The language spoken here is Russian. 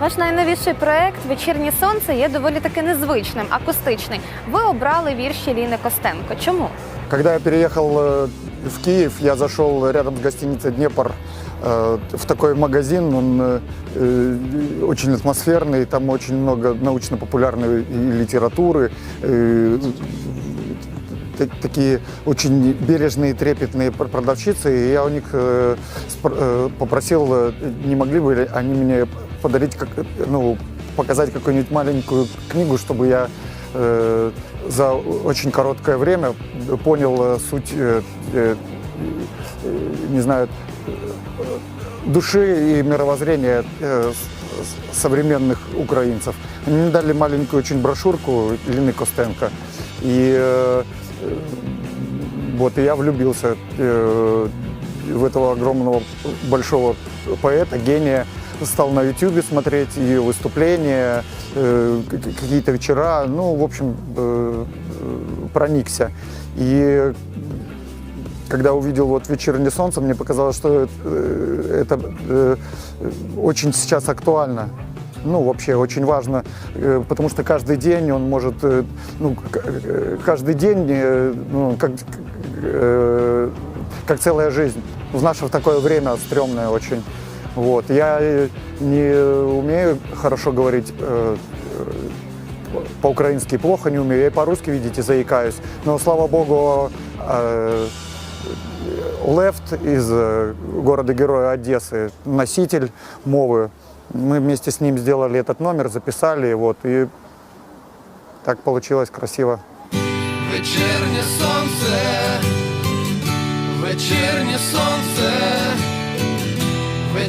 Ваш найновіший проект Вечірнє сонце є доволі таки незвичним, акустичний. Ви обрали вірші Ліни Костенко. Чому? Когда я переехал э, в Киев, я зашел рядом с гостиницей «Днепр» э, в такой магазин. Он э, э, очень атмосферный, там очень много научно-популярной и литературы. э, та- такие очень бережные, трепетные пр- продавщицы. И я у них э, спр- э, попросил, э, не могли бы они мне подарить, как, ну, показать какую-нибудь маленькую книгу, чтобы я э, за очень короткое время понял э, суть, э, э, не знаю, души и мировоззрения э, современных украинцев. Мне дали маленькую очень брошюрку Лины Костенко. И э, вот и я влюбился э, в этого огромного большого поэта, гения. Стал на YouTube смотреть ее выступления, э, какие-то вечера. Ну, в общем, э, э, проникся. И когда увидел вот «Вечернее солнце», мне показалось, что это э, очень сейчас актуально. Ну, вообще очень важно, потому что каждый день он может, ну, каждый день, ну, как, как целая жизнь. В наше такое время стрёмное очень. Вот. Я э, не умею хорошо говорить э, по-украински плохо не умею, я и по-русски, видите, заикаюсь. Но, слава богу, э, Лефт из э, города-героя Одессы, носитель мовы. Мы вместе с ним сделали этот номер, записали, вот, и так получилось красиво. Вечірнє сонце, вечірнє сонце,